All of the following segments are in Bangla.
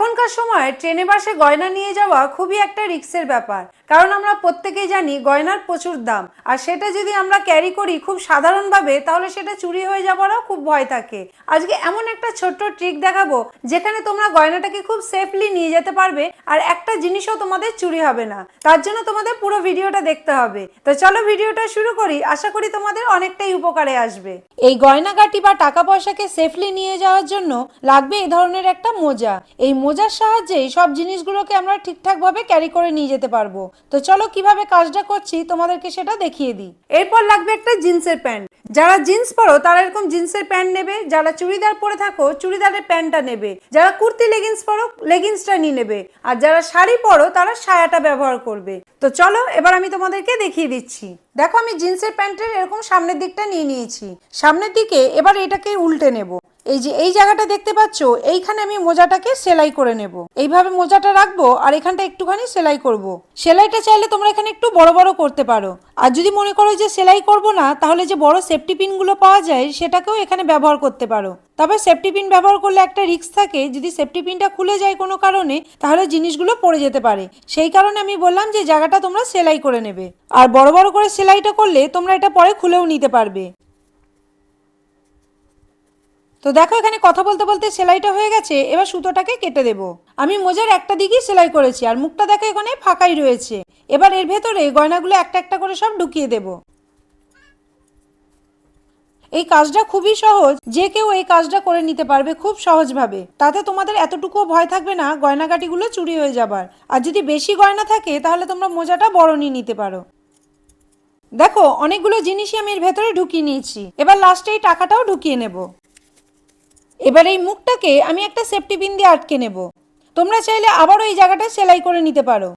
এখনকার সময় ট্রেনে বাসে গয়না নিয়ে যাওয়া খুবই একটা রিক্সের ব্যাপার। কারণ আমরা প্রত্যেকেই জানি গয়নার প্রচুর দাম। আর সেটা যদি আমরা ক্যারি করি খুব সাধারণভাবে, তাহলে সেটা চুরি হয়ে যাওয়ারও খুব ভয় থাকে। আজকে এমন একটা ছোট্ট ট্রিক দেখাবো, যেখানে তোমরা গয়নাটাকে খুব সেফলি নিয়ে যেতে পারবে আর একটা জিনিসও তোমাদের চুরি হবে না। তার জন্য তোমাদের পুরো ভিডিওটা দেখতে হবে। তো চলো ভিডিওটা শুরু করি, আশা করি তোমাদের অনেকটাই উপকারে আসবে। এই গয়নাগাটি বা টাকা পয়সাকে সেফলি নিয়ে যাওয়ার জন্য লাগবে এই ধরনের একটা মোজা। এই মোজার সাহায্যেই সব জিনিসগুলোকে আমরা ঠিকঠাকভাবে ক্যারি করে নিয়ে যেতে পারব। তো চলো কীভাবে কাজটা করছি তোমাদেরকে সেটা দেখিয়ে দিই। এরপর লাগবে একটা জিন্সের প্যান্ট। যারা জিন্স পরো, তারা এরকম জিন্সের প্যান্ট নেবে, যারা চুড়িদার পরে থাকো, চুড়িদারের প্যান্টটা নেবে। যারা কুর্তি লেগিংস পরো লেগিংসটা নিয়ে নেবে। আর যারা শাড়ি পরো, তারা সায়াটা ব্যবহার করবে। তো চলো, এবার আমি তোমাদেরকে দেখিয়ে দিচ্ছি। দেখো আমি জিন্সের প্যান্টের এরকম সামনের দিকটা নিয়ে নিয়েছি। সামনের দিকে এবার এটাকে উল্টে নেব। এই যে এই জায়গাটা দেখতে পাচ্ছ, এইখানে আমি মোজাটাকে সেলাই করে নেব। এইভাবে মোজাটা রাখব আর এখানটা একটুখানি সেলাই করব। সেলাইটা চাইলে তোমরা এখানে একটু বড় বড় করতে পারো। আর যদি মনে করো যে সেলাই করব না, তাহলে যে বড় সেফটি পিনগুলো পাওয়া যায়, সেটাকেও এখানে ব্যবহার করতে পারো। তবে সেফটি পিন ব্যবহার করলে একটা রিস্ক থাকে, যদি সেফটি পিনটা খুলে যায় কোনো কারণে, তাহলে জিনিসগুলো পড়ে যেতে পারে। সেই কারণে আমি বললাম যে, জায়গাটা তোমরা সেলাই করে নেবে। আর বড় বড় করে সেলাইটা করলে তোমরা এটা পরে খুলেও নিতে পারবে। তো দেখো, এখানে কথা বলতে বলতে সেলাইটা হয়ে গেছে, এবার সুতোটাকে কেটে দেব। আমি মোজার একটা দিকেই সেলাই করেছি, আর মুখটা দেখো এখানে ফাঁকাই রয়েছে। এবার এর ভেতরে গয়নাগুলো একটা একটা করে সব ঢুকিয়ে দেব। এই কাজটা খুবই সহজ। যে কেউ এই কাজটা করে নিতে পারবে খুব সহজভাবে। তাতে তোমাদের এতটুকুও ভয় থাকবে না, গয়নাগাটিগুলো চুরি হয়ে যাবার। আর যদি বেশি গয়না থাকে, তাহলে তোমরা মোজাটা বড় নিয়ে নিতে পারো। দেখো, অনেকগুলো জিনিসই আমি এর ভেতরে ঢুকিয়ে নিয়েছি। এবার লাস্টে এই টাকাটাও ঢুকিয়ে নেব। এবার এই মুখটাকে আমি একটা সেফটি পিন দিয়ে আটকে নেব। তোমরা চাইলে আবারও এই জায়গাটা সেলাই করে নিতে পারো।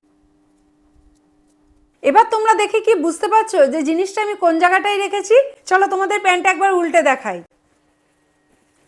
দেখে কি বুঝতে পারছ যে জিনিসটা আমি কোন জায়গাটায় রেখেছি? চলো তোমাদের প্যান্টটা একবার উল্টে দেখাই।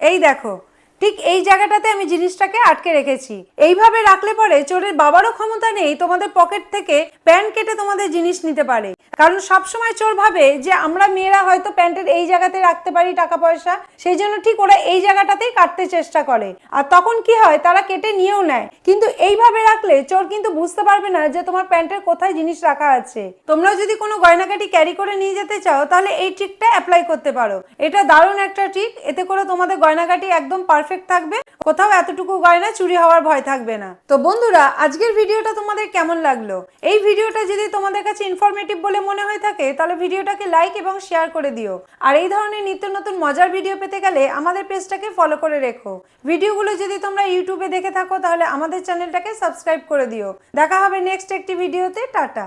এই দেখো ঠিক এই জায়গাটাতে আমি জিনিসটাকে আটকে রেখেছি। এইভাবে রাখলে পরে চোরের বাবারও ক্ষমতা নেই, তোমাদের পকেট থেকে প্যান্ট কেটে তোমাদের জিনিস নিতে পারে। কারণ সব সময় চোর ভাবে যে আমরা মেয়েরা হয়তো প্যান্টের এই জায়গাতে রাখতে পারি টাকা পয়সা সেই জন্য ঠিক ওরা এই জায়গাটাতেই কাটতে চেষ্টা করে। আর তখন কি হয়, তারা কেটে নিয়েও নেয়। কিন্তু এইভাবে রাখলে চোর কিন্তু বুঝতে পারবে না যে তোমার প্যান্টের কোথায় জিনিস রাখা আছে। তোমরা যদি কোনো গয়নাকাটি ক্যারি করে নিয়ে যেতে চাও, তাহলে এই ট্রিকটা অ্যাপ্লাই করতে পারো। এটা দারুণ একটা ট্রিক এতে করে তোমাদের গয়নাকাটি একদম পারফেক্ট থাকবে, কোথাও এতটুকু গয়না চুরি হওয়ার ভয় থাকবে না। তো বন্ধুরা, আজকের ভিডিওটা তোমাদের কেমন লাগল? এই ভিডিওটা যদি তোমাদের কাছে ইনফরমেটিভ বলে মনে হয়ে থাকে, তাহলে ভিডিওটাকে লাইক এবং শেয়ার করে দিও। আর এই ধরনের নিত্য নতুন মজার ভিডিও পেতে গেলে আমাদের পেজটাকে ফলো করে রেখো। ভিডিওগুলো যদি তোমরা ইউটিউবে দেখে থাকো, তাহলে আমাদের চ্যানেলটাকে সাবস্ক্রাইব করে দিও। দেখা হবে নেক্সট একটি ভিডিওতে টাটা!